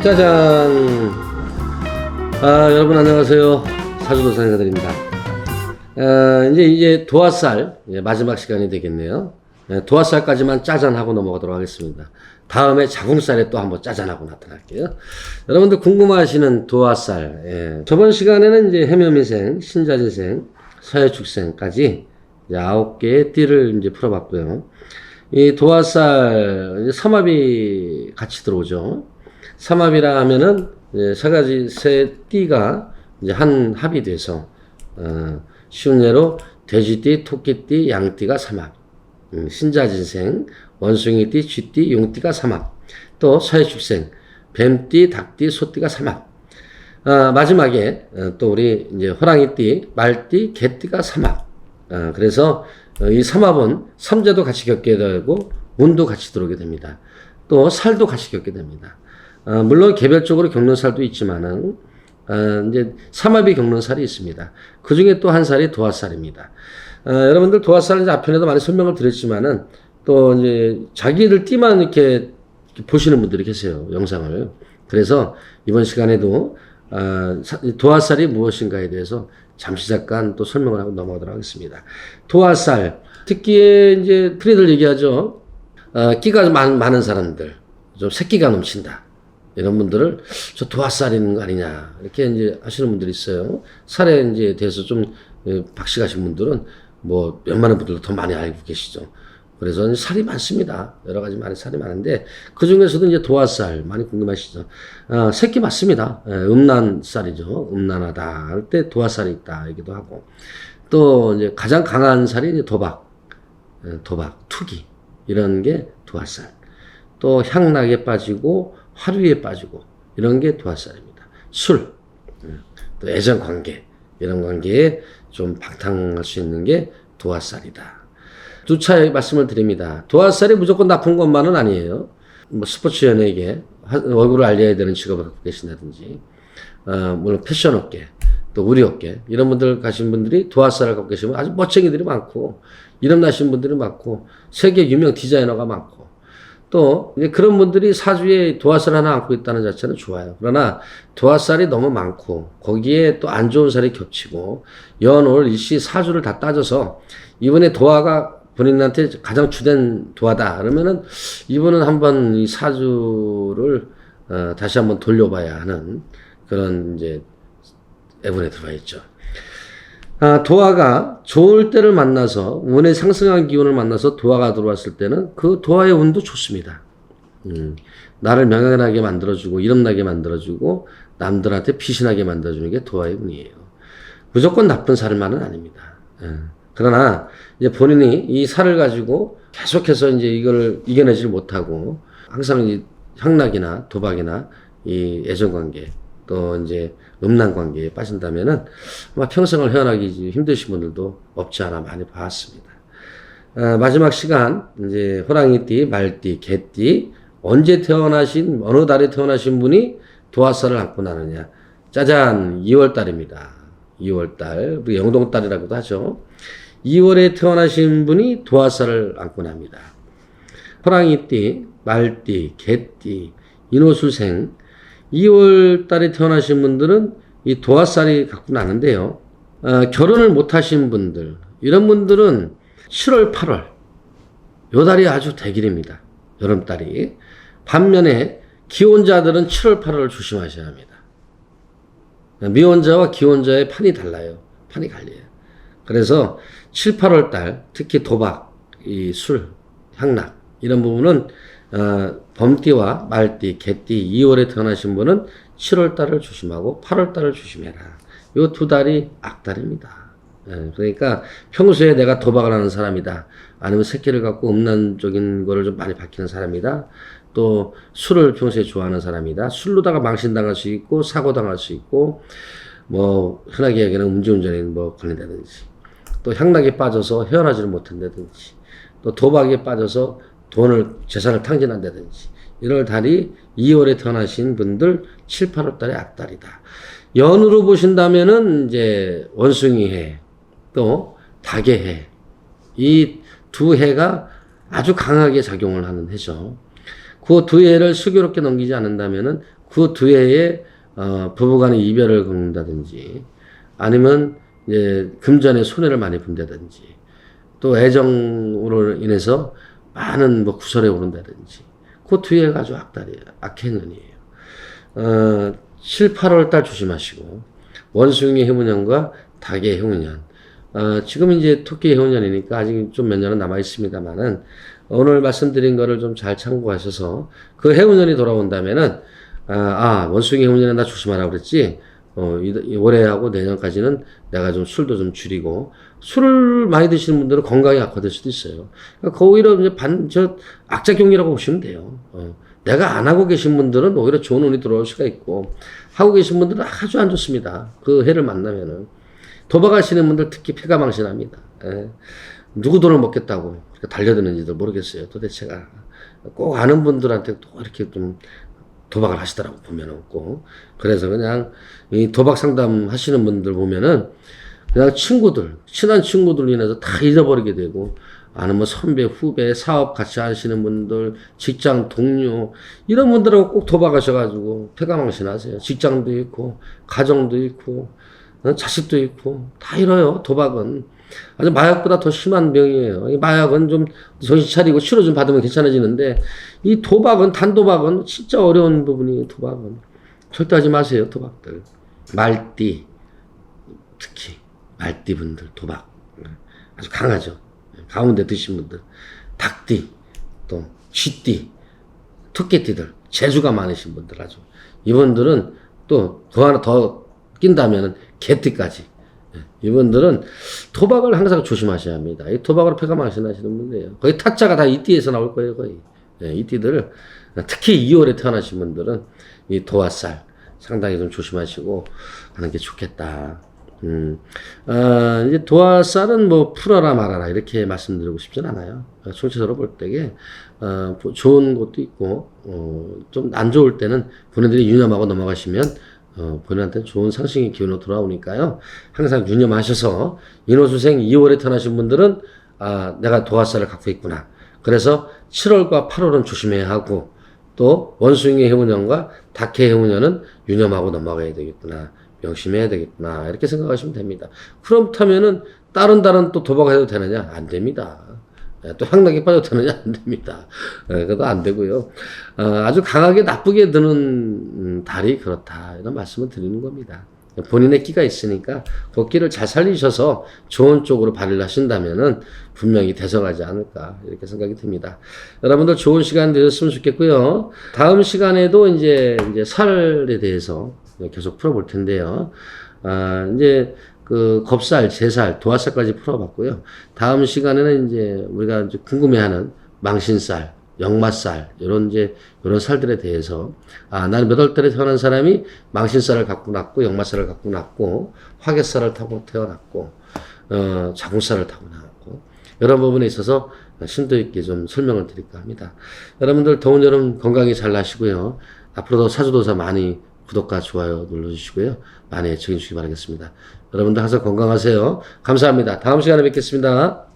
짜잔! 아, 여러분 안녕하세요. 사주도 사 인사드립니다. 아, 이제, 이제 도화살, 이제 마지막 시간이 되겠네요. 예, 도화살까지만 짜잔하고 넘어가도록 하겠습니다. 다음에 자궁살에 또 한번 짜잔하고 나타날게요. 여러분들 궁금하시는 도화살, 예. 저번 시간에는 이제 해묘미생, 신자지생, 서해축생까지 이제 아홉 개의 띠를 이제 풀어봤고요. 이 도화살, 삼합이 같이 들어오죠. 삼합이라 하면은 세 가지 세 띠가 이제 한 합이 돼서 어, 쉬운 예로 돼지띠, 토끼띠, 양띠가 삼합, 음, 신자진생, 원숭이띠, 쥐띠, 용띠가 삼합, 또 서해축생, 뱀띠, 닭띠, 소띠가 삼합. 아, 마지막에 어, 또 우리 이제 호랑이띠, 말띠, 개띠가 삼합. 어, 그래서 어, 이 삼합은 삼재도 같이 겪게 되고 운도 같이 들어오게 됩니다. 또 살도 같이 겪게 됩니다. 어, 물론 개별적으로 겪는 살도 있지만은 어, 이제 삼합이 겪는 살이 있습니다. 그 중에 또 한 살이 도화살입니다. 어, 여러분들 도화살 이제 앞편에도 많이 설명을 드렸지만은 또 이제 자기들 띠만 이렇게 보시는 분들이 계세요 영상을. 그래서 이번 시간에도 어, 사- 도화살이 무엇인가에 대해서 잠시 잠깐 또 설명을 하고 넘어가도록 하겠습니다. 도화살 특기에 이제 흔히들 얘기하죠. 어, 끼가 많, 많은 사람들, 좀 새끼가 넘친다. 이런 분들을 저 도화살 있는 거 아니냐. 이렇게 이제 하시는 분들이 있어요. 살에 이제 대해서 좀 예, 박식하신 분들은 뭐 웬만한 분들도 더 많이 알고 계시죠. 그래서 살이 많습니다. 여러 가지 많은 살이 많은데 그 중에서도 이제 도화살 많이 궁금하시죠. 어, 새끼 맞습니다. 예, 음란살이죠. 음란하다 할 때 도화살이 있다 얘기도 하고 또 이제 가장 강한 살이 이제 도박, 예, 도박, 투기 이런 게 도화살. 또 향락에 빠지고 화류에 빠지고 이런 게 도화살입니다. 술, 음, 또 애정 관계 이런 관계에 좀 방탕할 수 있는 게 도화살이다. 두 차의 말씀을 드립니다. 도화살이 무조건 나쁜 것만은 아니에요. 뭐 스포츠 연예계 하- 얼굴을 알려야 되는 직업을 갖고 계신다든지, 어, 물론 패션 업계, 또 우리 업계 이런 분들 가신 분들이 도화살을 갖고 계시면 아주 멋쟁이들이 많고 이름 나신 분들이 많고 세계 유명 디자이너가 많고 또 그런 분들이 사주에 도화살 하나 안고 있다는 자체는 좋아요. 그러나 도화살이 너무 많고 거기에 또 안 좋은 살이 겹치고 연월 일시 사주를 다 따져서 이번에 도화가 본인한테 가장 주된 도화다. 그러면은 이분은 한번 이 사주를 어, 다시 한번 돌려봐야 하는 그런 이제 애분에 들어가 있죠. 아, 도화가 좋을 때를 만나서 운의 상승한 기운을 만나서 도화가 들어왔을 때는 그 도화의 운도 좋습니다. 음, 나를 명예하게 만들어주고 이름나게 만들어주고 남들한테 피신하게 만들어주는 게 도화의 운이에요. 무조건 나쁜 살만은 아닙니다. 예. 그러나 이제 본인이 이 살을 가지고 계속해서 이제 이걸 이겨내질 못하고 항상 이 향락이나 도박이나 이 애정관계 또 이제 음란 관계에 빠진다면은 아마 평생을 헤어나기 힘드신 분들도 없지 않아 많이 봤습니다. 아, 마지막 시간 이제 호랑이띠, 말띠, 개띠 언제 태어나신 어느 달에 태어나신 분이 도화살을 안고 나느냐? 짜잔 2월 달입니다. 2월 달 우리 영동 달이라고도 하죠. 2월에 태어나신 분이 도화살을 안고 납니다. 호랑이띠, 말띠, 개띠, 인호수생 2월 달에 태어나신 분들은 이 도화살이 갖고 나는데요. 어, 결혼을 못 하신 분들, 이런 분들은 7월, 8월, 요 달이 아주 대길입니다. 여름달이. 반면에 기혼자들은 7월, 8월을 조심하셔야 합니다. 미혼자와 기혼자의 판이 달라요. 판이 갈려요. 그래서 7, 8월 달, 특히 도박, 이 술, 향락, 이런 부분은, 어, 범띠와 말띠, 개띠, 2월에 태어나신 분은 7월 달을 조심하고 8월 달을 조심해라. 요두 달이 악달입니다. 예, 그러니까 평소에 내가 도박을 하는 사람이다. 아니면 새끼를 갖고 음란적인 거를 좀 많이 밝히는 사람이다. 또 술을 평소에 좋아하는 사람이다. 술로다가 망신당할 수 있고 사고 당할 수 있고 뭐 흔하게 얘기하는 음주운전에 뭐 걸린다든지 또 향락에 빠져서 헤어나지를 못한다든지 또 도박에 빠져서 돈을 재산을 탕진한다든지 이럴 달이 2월에 태어나신 분들 7, 8월 달에 악달이다. 연으로 보신다면은 이제 원숭이 해, 또 닭의 해. 이 두 해가 아주 강하게 작용을 하는 해죠. 그 두 해를 수교롭게 넘기지 않는다면은 그 뒤에 어, 부부간의 이별을 겪는다든지 아니면 이제 금전에 손해를 많이 본다든지 또 애정으로 인해서 많은 뭐 구설에 오른다든지 그 뒤에가 아주 악달이에요. 악행운이에요. 어, 7, 8월 달 조심하시고 원숭이 해문년과 닭의 해문년 어, 지금 이제 토끼 해문년이니까 아직 좀 몇 년은 남아 있습니다만은 오늘 말씀드린 거를 좀 잘 참고하셔서 그 해운년이 돌아온다면은 아, 아 원숭이 해운년에 나 조심하라 그랬지 어, 이, 이 올해하고 내년까지는 내가 좀 술도 좀 줄이고 술을 많이 드시는 분들은 건강이 악화될 수도 있어요. 그러니까 오히려 이제 반, 저 악작용이라고 보시면 돼요. 어, 내가 안 하고 계신 분들은 오히려 좋은 운이 들어올 수가 있고 하고 계신 분들은 아주 안 좋습니다. 그 해를 만나면은 도박하시는 분들 특히 폐가 망신합니다. 예. 누구 돈을 먹겠다고 달려드는지도 모르겠어요. 도대체가 꼭 아는 분들한테 또 이렇게 좀 도박을 하시더라고 보면은 꼭 그래서 그냥 이 도박 상담 하시는 분들 보면은 그냥 친구들 친한 친구들 인해서 다 잊어버리게 되고 뭐 선배 후배 사업 같이 하시는 분들 직장 동료 이런 분들하고 꼭 도박하셔가지고 폐가망신 하세요. 직장도 있고 가정도 있고 어, 자식도 있고 다 잃어요 도박은. 아주 마약보다 더 심한 병이에요. 이 마약은 좀 정신 차리고 치료 좀 받으면 괜찮아지는데 이 도박은 단도박은 진짜 어려운 부분이 도박은. 절대 하지 마세요 도박들. 말띠 특히 말띠 분들 도박 아주 강하죠 가운데 드신 분들 닭띠 또 쥐띠 토끼띠들 재주가 많으신 분들 아주 이분들은 또그 하나 더 낀다면은 개띠까지 예, 이분들은 도박을 항상 조심하셔야 합니다. 이 도박으로 폐가 망신하시는 분들이에요. 거의 타짜가 다 이 띠에서 나올 거예요, 거의. 예, 이 띠들 특히 2월에 태어나신 분들은 이 도화살 상당히 좀 조심하시고 하는 게 좋겠다. 음, 아, 이제 도화살은 뭐 풀어라 말아라 이렇게 말씀드리고 싶진 않아요. 어, 총체적으로 볼 때에 어, 뭐 좋은 것도 있고 어, 좀 안 좋을 때는 본인들이 유념하고 넘어가시면 어, 본인한테 좋은 상승의 기운으로 돌아오니까요. 항상 유념하셔서 인호수생 2월에 태어나신 분들은 아, 내가 도화살을 갖고 있구나. 그래서 7월과 8월은 조심해야 하고 또 원숭이 해운년과 닭해 해운년은 유념하고 넘어가야 되겠구나. 명심해야 되겠구나. 이렇게 생각하시면 됩니다. 그렇다면은 다른 다른 또 도박해도 되느냐? 안 됩니다. 예, 또 향락에 빠져도 되느냐? 안 됩니다. 예, 그것도 안 되고요. 어, 아주 강하게 나쁘게 드는 음, 달이 그렇다. 이런 말씀을 드리는 겁니다. 본인의 끼가 있으니까 그 끼를 잘 살리셔서 좋은 쪽으로 발휘를 하신다면은 분명히 대성하지 않을까 이렇게 생각이 듭니다. 여러분들 좋은 시간 되셨으면 좋겠고요. 다음 시간에도 이제 이제 살에 대해서 계속 풀어볼 텐데요. 아, 이제 그 겁살, 제살, 도화살까지 풀어봤고요. 다음 시간에는 이제 우리가 이제 궁금해하는 망신살, 역마살 이런 이제 이런 살들에 대해서 아 나는 몇 월 달에 태어난 사람이 망신살을 갖고 났고 역마살을 갖고 났고 화개살을 타고 태어났고 어 자궁살을 타고 나왔고 이런 부분에 있어서 심도 있게 좀 설명을 드릴까 합니다. 여러분들 더운 여름 건강히 잘 나시고요. 앞으로도 사주도사 많이 구독과 좋아요 눌러주시고요. 많이 애청해 주시기 바라겠습니다. 여러분들 항상 건강하세요. 감사합니다. 다음 시간에 뵙겠습니다.